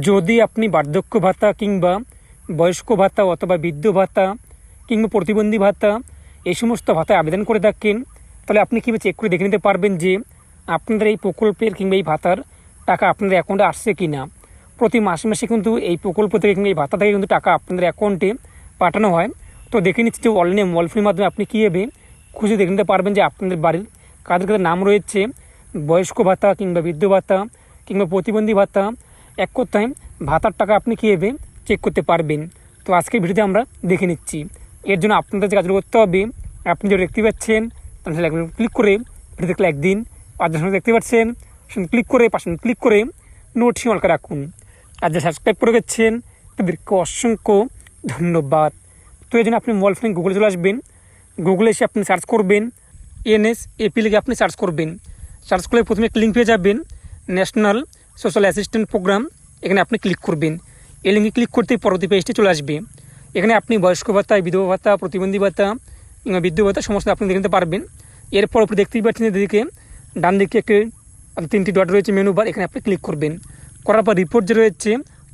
যদি আপনি বার্ধক্য ভাতা কিংবা বয়স্ক ভাতা অথবা বৃদ্ধ ভাতা কিংবা প্রতিবন্ধী ভাতা এই সমস্ত ভাতায় আবেদন করে থাকেন, তাহলে আপনি কীভাবে চেক করে দেখে নিতে পারবেন যে আপনাদের এই প্রকল্পের কিংবা এই ভাতার টাকা আপনাদের অ্যাকাউন্টে আসছে কি না প্রতি মাসে মাসে কিন্তু এই প্রকল্প থেকে কিংবা এই ভাতা থেকে কিন্তু টাকা আপনাদের অ্যাকাউন্টে পাঠানো হয়। তো দেখে নিচ্ছি যে অনলাইনে মোবাইল ফোনের মাধ্যমে আপনি কীভাবে খুঁজে দেখে নিতে পারবেন যে আপনাদের বাড়ির কাদের কাদের নাম রয়েছে, বয়স্ক ভাতা কিংবা বৃদ্ধ ভাতা কিংবা প্রতিবন্ধী ভাতা এক কথায় ভাতার টাকা আপনি কীভাবে চেক করতে পারবেন? তো আজকের ভিডিওতে আমরা দেখে নিচ্ছি। এর জন্য আপনাদের যে কাজগুলো করতে হবে, আপনি যেটা দেখতে পাচ্ছেন তাহলে ক্লিক করে ভিডিও দেখলে একদিন আর যার সঙ্গে দেখতে পাচ্ছেন সেখানে ক্লিক করে, পাশে ক্লিক করে অন করে রাখুন। আর যা সাবস্ক্রাইব করে গেছেন, তাদেরকে অসংখ্য ধন্যবাদ। তো এই জন্য আপনি মোবাইল ফোনে গুগলে চলে আসবেন। গুগলে এসে আপনি সার্চ করবেন এনএস এপি লিখে আপনি সার্চ করবেন। সার্চ করলে প্রথমে একটা পেয়ে যাবেন ন্যাশনাল সোশ্যাল অ্যাসিস্ট্যান্ট প্রোগ্রাম এখানে আপনি ক্লিক করবেন। এই লিঙ্কে ক্লিক করতেই পরবর্তী পেজটি চলে আসবে। এখানে আপনি বয়স্ক ভাতা, বিধবা ভাতা, প্রতিবন্ধী ভাতা বৃদ্ধ ভাতা সমস্ত আপনি দেখে নিতে পারবেন। এরপর আপনি দেখতেই পাচ্ছেন এদিকে ডান দিকে একটি তিনটি ডট রয়েছে মেনু বার এখানে আপনি ক্লিক করবেন। করার পর রিপোর্ট যে রয়েছে,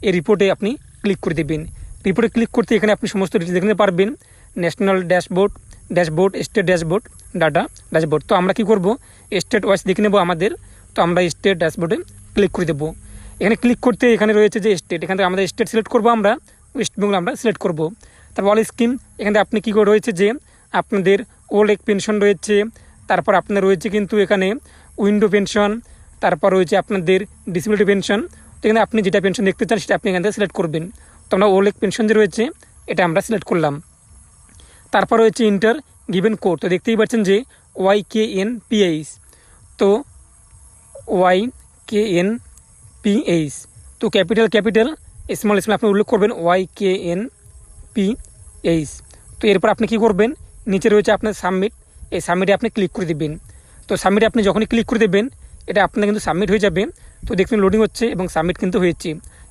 এই রিপোর্টে আপনি ক্লিক করে দেবেন। রিপোর্টে ক্লিক করতে এখানে আপনি সমস্ত ডিটেলস দেখতে পারবেন। National dashboard dashboard state dashboard data dashboard তো আমরা কি করব? স্টেট ওয়াইজ দেখে নেব আমাদের। তো আমরা স্টেট ড্যাশবোর্ডে ক্লিক করে দেবো। এখানে ক্লিক করতে এখানে রয়েছে যে স্টেট এখান থেকে আমাদের স্টেট সিলেক্ট করব আমরা ওয়েস্ট বেঙ্গল আমরা সিলেক্ট করব। তারপর অল স্কিম এখানে আপনি কী করে রয়েছে যে আপনাদের ওল্ড এক পেনশন রয়েছে, তারপর আপনার রয়েছে কিন্তু এখানে উইন্ডো পেনশন তারপর রয়েছে আপনাদের ডিসেবিলিটি পেনশন তো এখানে আপনি যেটা পেনশন দেখতে চান সেটা আপনি এখান থেকে সিলেক্ট করবেন। তো আমরা ওল্ড এক পেনশন যে রয়েছে, এটা আমরা সিলেক্ট করলাম। তারপর রয়েছে ইন্টার গিভেন কোড তো দেখতেই পাচ্ছেন যে Y K N P H তো Y K N P H তো ক্যাপিটাল ক্যাপিটাল স্মল স্মল আপনি উল্লেখ করবেন Y K N P H তো এরপর আপনি কী করবেন? নিচে রয়েছে আপনার সাবমিট এই সাবমিটে আপনি ক্লিক করে দেবেন। তো সাবমিটে আপনি যখনই ক্লিক করে দেবেন, এটা আপনার কিন্তু সাবমিট হয়ে যাবে। তো দেখবেন লোডিং হচ্ছে এবং সাবমিট কিন্তু হয়েছে।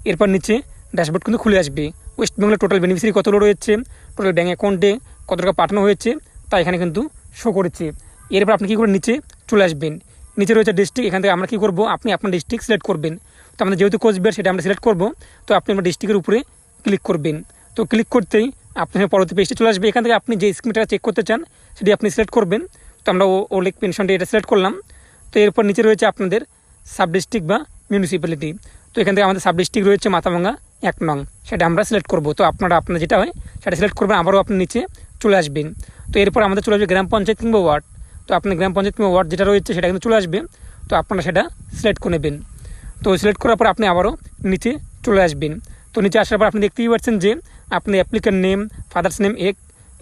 এরপর নিচে ড্যাশবোর্ড কিন্তু খুলে আসবে। ওয়েস্ট বেঙ্গলের টোটাল বেনিফিসিয়ারি কতগুলো রয়েছে? টোটাল ব্যাঙ্ক অ্যাকাউন্টে কত টাকা পাঠানো হয়েছে? তা এখানে কিন্তু শো করেছে। এরপর আপনি কী করে নিচে চলে আসবেন? নিচে রয়েছে ডিস্ট্রিক্ট এখান থেকে আমরা কী করব? আপনি আপনার ডিস্ট্রিক্ট সিলেক্ট করবেন। তো আমাদের যেহেতু কোচবিহার সেটা আমরা সিলেক্ট করব। তো আপনি আমার ডিস্ট্রিক্টের উপরে ক্লিক করবেন। তো ক্লিক করতেই আপনার পরবর্তী পেজটি চলে আসবে। এখান থেকে আপনি যে স্কিমটা চেক করতে চান, সেটি আপনি সিলেক্ট করবেন। তো আমরা ওলেক পেনশনটি এটা সিলেক্ট করলাম। তো এরপর নিচে রয়েছে আপনাদের সাব ডিস্ট্রিক্ট বা মিউনিসিপ্যালিটি তো এখান থেকে আমাদের সাব ডিস্ট্রিক্ট রয়েছে মাথাভাঙ্গা এক নং। সেটা আমরা সিলেক্ট করব। তো আপনারা আপনার যেটা হয়, সেটা সিলেক্ট করবেন। আবারও আপনি নিচে চলে আসবেন। তো এরপর আমাদের চলে আসবে গ্রাম পঞ্চায়েত কিংবা ওয়ার্ড। তো আপনার গ্রাম পঞ্চায়েত কিংবা ওয়ার্ড যেটা রয়েছে সেটা কিন্তু চলে আসবে। তো আপনারা সেটা সিলেক্ট করে নেবেন। তো সিলেক্ট করার পর আপনি আবারও নিচে চলে আসবেন। তো নিচে আসার পর আপনি দেখতেই পাচ্ছেন যে আপনি অ্যাপ্লিকেন্ট নেম ফাদার্স নেম এক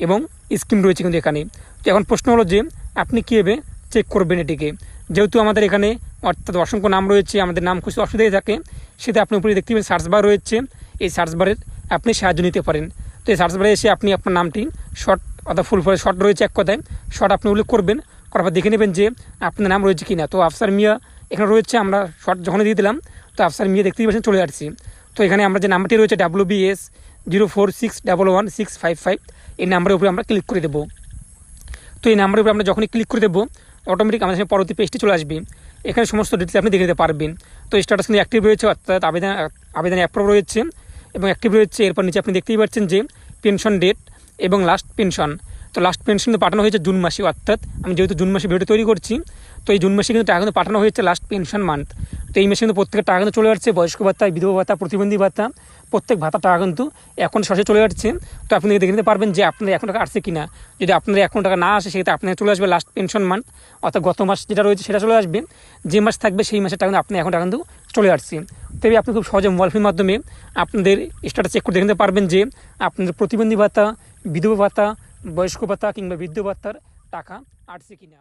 এবং স্কিম রয়েছে কিন্তু এখানে। তো এখন প্রশ্ন হলো যে আপনি কীভাবে চেক করবেন এটিকে? যেহেতু আমাদের এখানে অর্থাৎ অসংখ্য নাম রয়েছে, আমাদের নাম খুশি অসুবিধা থাকে, সেটা আপনি উপরে দেখতে পাবেন সার্চ বার রয়েছে। এই সার্চ বারের আপনি সাহায্য নিতে পারেন। তো এই সার্চ বারে এসে আপনি আপনার নামটি শর্ট অর্থাৎ ফুল ফলে শর্ট রয়েছে এক কথায়। শর্ট আপনি উল্লেখ করবেন। করার পর দেখে নেবেন যে আপনার নাম রয়েছে কিনা। তো আফসার মিয়া এখানে রয়েছে, আমরা শর্ট যখন দিয়ে দিলাম, তো আফসার মিয়া দেখতেই পাচ্ছেন চলে আসছি। তো এখানে আমরা যে নাম্বারটি রয়েছে W B S zero four six double one six five five এই নাম্বারের উপরে আমরা ক্লিক করে দেবো। তো এই নাম্বারের উপরে আমরা যখনই ক্লিক করে দেবো অটোমেটিক আমাদের সামনে পরবর্তী পেজটি চলে আসবে। এখানে সমস্ত ডিটেলস আপনি দেখে নিতে পারবেন। তো স্ট্যাটাস কিন্তু অ্যাক্টিভ রয়েছে, অর্থাৎ আবেদন আবেদন অ্যাপ্রুভ রয়েছে এবং অ্যাক্টিভ রয়েছে। এরপর নিচে আপনি দেখতেই পাচ্ছেন যে পেনশন ডেট এবং লাস্ট পেনশন তো লাস্ট পেনশন কিন্তু পাঠানো হয়েছে জুন মাসে, অর্থাৎ আমি যেহেতু জুন মাসে ভিডিও তৈরি করছি, তো এই জুন মাসে কিন্তু টাকা কিন্তু পাঠানো হয়েছে লাস্ট পেনশন মান্থ তো এই মাসে কিন্তু প্রত্যেকের টাকা কিন্তু চলে যাচ্ছে বয়স্ক ভাতা, বিধবা ভাতা, প্রতিবন্ধী ভাতা, প্রত্যেক ভাতা টাকা কিন্তু এখন সরাসরি চলে যাচ্ছে তো আপনি দেখে নিতে পারবেন যে আপনার এখন টাকা আসছে কিনা, যদি আপনার এখন টাকা না আসে, সেক্ষেত্রে আপনার চলে আসবে লাস্ট পেনশন মান্থ অর্থাৎ গত মাস যেটা রয়েছে সেটা চলে আসবে। যে মাস থাকবে সেই মাসের টাকা কিন্তু আপনি এখন টাকা কিন্তু চলে আসছে। তবে আপনি খুব সহজে মোবাইল ফোনের মাধ্যমে আপনাদের স্ট্যাটাস চেক করে দেখে নিতে পারবেন যে আপনাদের প্রতিবন্ধী ভাতা, বিধবা ভাতা বয়স্ক ভাতা কিংবা বৃদ্ধ ভাতার টাকা আটছে কিনা?